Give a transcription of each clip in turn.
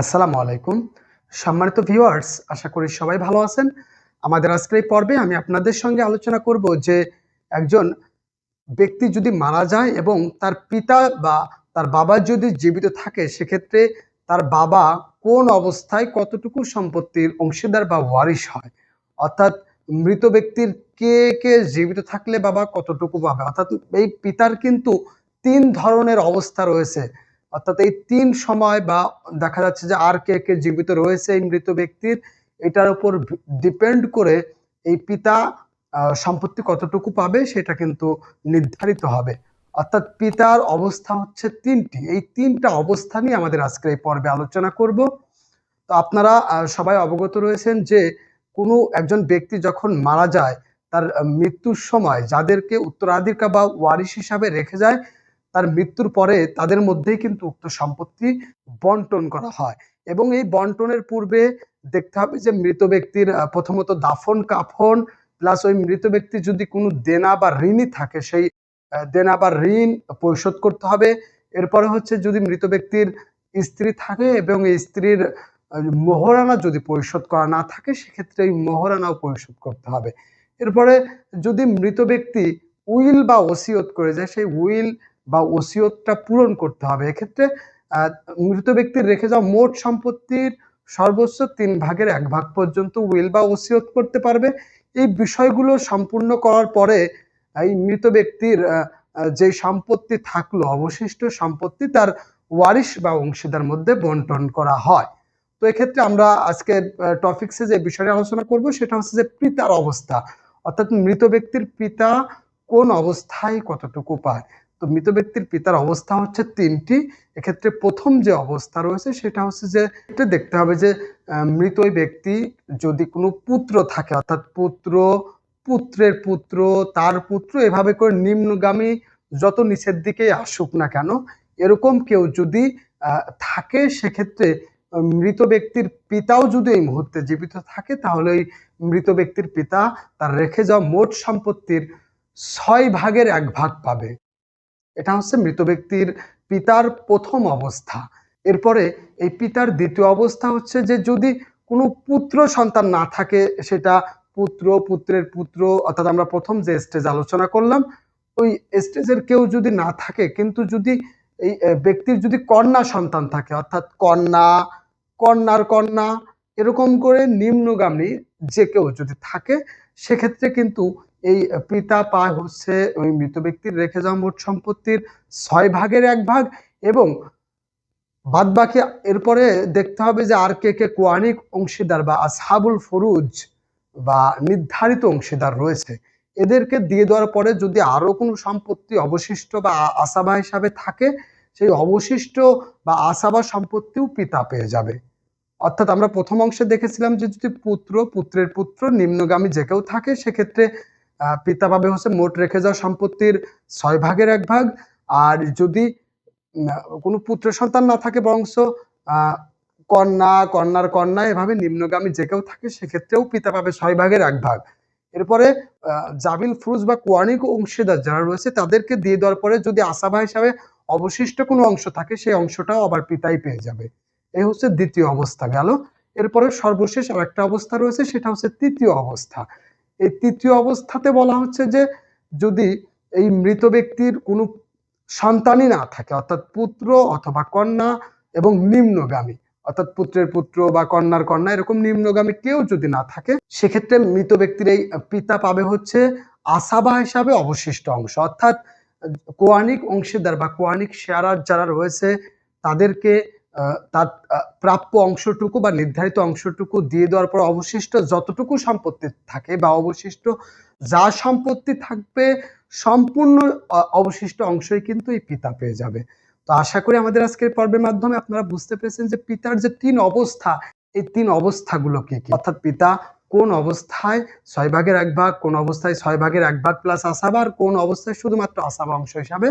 আসসালামু আলাইকুম। সম্মানিত ভিউয়ার্স আশা করি সবাই ভালো আছেন। আমাদের আজকের এই পর্বে আমি আপনাদের সঙ্গে আলোচনা করব যে একজন ব্যক্তি যদি মারা যায় এবং তার পিতা বা তার বাবা যদি জীবিত থাকে, সেক্ষেত্রে তার বাবা কোন অবস্থায় কতটুকু সম্পত্তির অংশীদার বা ওয়ারিশ হয়? অর্থাৎ মৃত ব্যক্তির কে কে জীবিত থাকলে বাবা কতটুকু পাবে? অর্থাৎ এই পিতার কিন্তু তিন ধরনের অবস্থা রয়েছে। অর্থাৎ এই তিন সময় বা দেখা যাচ্ছে যে আর কে কে জীবিত রয়েছে এই মৃত ব্যক্তির, এটার উপর ডিপেন্ড করে এই পিতা সম্পত্তি কতটুকু পাবে সেটা কিন্তু নির্ধারিত হবে। অর্থাৎ পিতার অবস্থা হচ্ছে তিনটি। এই তিনটা অবস্থা নিয়ে আমাদের আজকের এই পর্বে আলোচনা করব। তো আপনারা সবাই অবগত রয়েছেন যে কোনো একজন ব্যক্তি যখন মারা যায়, তার মৃত্যুর সময় যাদেরকে উত্তরাধিকার বা ওয়ারিশ হিসাবে রেখে যায় তার মৃত্যুর পরে তাদের মধ্যেই কিন্তু উক্ত সম্পত্তি বন্টন করা হয়। এবং এই বন্টনের পূর্বে দেখতে হবে যে মৃত ব্যক্তির প্রথমত দাফন, কাফন প্লাস ওই মৃত ব্যক্তি যদি কোনো দেনা বা ঋণই থাকে, সেই দেনা বা ঋণ পরিশোধ করতে হবে। এরপরে হচ্ছে যদি মৃত ব্যক্তির স্ত্রী থাকে এবং এই স্ত্রীর মোহরানা যদি পরিশোধ করা না থাকে, সেক্ষেত্রে এই মোহরানাও পরিশোধ করতে হবে। এরপরে যদি মৃত ব্যক্তি উইল বা ওসিয়ত করে যায়, সেই উইল বা ওসিয়তটা পূরণ করতে হবে। এক্ষেত্রে মৃত ব্যক্তির রেখে যাওয়া মোট সম্পত্তির সর্বোচ্চ তিন ভাগের এক ভাগ পর্যন্ত উইল বা ওসিয়ত করতে পারবে। এই বিষয়গুলো সম্পূর্ণ করার পরে, এই মৃত ব্যক্তির যে সম্পত্তি থাকল, অবশিষ্ট সম্পত্তি তার ওয়ারিশ বা অংশীদার মধ্যে বন্টন করা হয়। তো এক্ষেত্রে আমরা আজকে টপিক্সে যে বিষয়টা আলোচনা করব, সেটা হচ্ছে যে পিতার অবস্থা। অর্থাৎ মৃত ব্যক্তির পিতা কোন অবস্থায় কতটুকু পায়? তো মৃত ব্যক্তির পিতার অবস্থা হচ্ছে তিনটি। এক্ষেত্রে প্রথম যে অবস্থা রয়েছে সেটা হচ্ছে যে, এটা দেখতে হবে যে মৃত ব্যক্তি যদি কোনো পুত্র থাকে, অর্থাৎ পুত্র, পুত্রের পুত্র, তার পুত্র এভাবে করে নিম্নগামী যত নিচের দিকে আসুক না কেন, এরকম কেউ যদি থাকে, সেক্ষেত্রে মৃত ব্যক্তির পিতাও যদি এই মুহূর্তে জীবিত থাকে, তাহলে ওই মৃত ব্যক্তির পিতা তার রেখে যাওয়া মোট সম্পত্তির ছয় ভাগের এক ভাগ পাবে। এটা হচ্ছে মৃত ব্যক্তির পিতার প্রথম অবস্থা। এরপরে এই পিতার দ্বিতীয় অবস্থা হচ্ছে যে যদি কোনো পুত্র সন্তান না থাকে, সেটা পুত্র, পুত্রের পুত্র, অর্থাৎ আমরা প্রথম যে স্টেজ আলোচনা করলাম, ওই স্টেজের কেউ যদি না থাকে, কিন্তু যদি এই ব্যক্তির যদি কন্যা সন্তান থাকে, অর্থাৎ কন্যা, কন্যার কন্যা, এরকম করে নিম্নগামী যে কেউ যদি থাকে, সেক্ষেত্রে কিন্তু এই পিতা পায় হচ্ছে ওই মৃত ব্যক্তির, রেখে যাওয়া মোট সম্পত্তির ছয় ভাগের এক ভাগ এবং বাদ বাকি এরপরে দেখতে হবে যে আর কে কে কোয়ানিক অংশীদার বা আসহাবুল ফরুজ বা নির্ধারিত অংশীদার রয়েছে। এদেরকে দিয়ে দেওয়ার পরে যদি আরও কোনো সম্পত্তি অবশিষ্ট বা আসাবা হিসাবে থাকে, সেই অবশিষ্ট বা আসাবা সম্পত্তিও পিতা পেয়ে যাবে। অর্থাৎ আমরা প্রথম অংশে দেখেছিলাম যে যদি পুত্র, পুত্রের পুত্র, নিম্নগামী যে কেউ থাকে, সেক্ষেত্রে পিতা পাবে হচ্ছে মোট রেখে যাওয়া সম্পত্তির ছয় ভাগের এক ভাগ। আর যদি কোনো পুত্র সন্তান না থাকে বংশ কন্যা, কন্যার কন্যা, এভাবে নিম্নগামী যে কেউ থাকে, সেক্ষেত্রেও পিতা পাবে ছয় ভাগের এক ভাগ। এরপরে জাবিল ফ্রুজ বা কোয়ানিক অংশীদার যারা রয়েছে, তাদেরকে দিয়ে দেওয়ার পরে যদি আসাবা হিসাবে অবশিষ্ট কোনো অংশ থাকে, সেই অংশটাও আবার পিতাই পেয়ে যাবে। এই হচ্ছে দ্বিতীয় অবস্থা গেল। এরপরে সর্বশেষ আর একটা অবস্থা রয়েছে, সেটা হচ্ছে তৃতীয় অবস্থা। এই তৃতীয় অবস্থাতে বলা হচ্ছে যে যদি এই মৃত ব্যক্তির কোনো সন্তানই না থাকে, অর্থাৎ পুত্র অথবা কন্যা এবং নিম্নগামী, অর্থাৎ পুত্রের পুত্র বা কন্যার কন্যা, এরকম নিম্নগামী কেউ যদি না থাকে, সেক্ষেত্রে মৃত ব্যক্তির এই পিতা পাবে হচ্ছে আসাবা হিসাবে অবশিষ্ট অংশ। অর্থাৎ কোয়ানিক অংশীদার বা কোয়ানিক শেয়ারার যারা রয়েছে, তাদেরকে তার প্রাপ্য অংশটুকু বা নির্ধারিত অংশটুকু দিয়ে দেওয়ার পর অবশিষ্ট যতটুকু সম্পত্তি থাকে বা অবশিষ্ট যা সম্পত্তি থাকবে, সম্পূর্ণ অবশিষ্ট অংশই কিন্তু এই পিতা পেয়ে যাবে। তো আশা করি আমাদের আজকের পর্বের মাধ্যমে আপনারা বুঝতে পেরেছেন যে পিতার যে তিন অবস্থা, এই তিন অবস্থাগুলো কি কি? অর্থাৎ পিতা কোন অবস্থায় ছয় ভাগের এক ভাগ, কোন অবস্থায় ছয় ভাগের এক ভাগ প্লাস আসাবা আর কোন অবস্থায় শুধুমাত্র আসাবা অংশ হিসাবে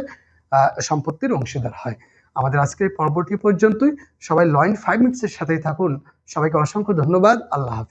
সম্পত্তির অংশীদার হয়। আমাদের আজকের পর্বটি পর্যন্তই। সবাই লয়েন ফাইভ মিনিটসের সাথেই থাকুন। সবাইকে অসংখ্য ধন্যবাদ। আল্লাহ হাফেজ।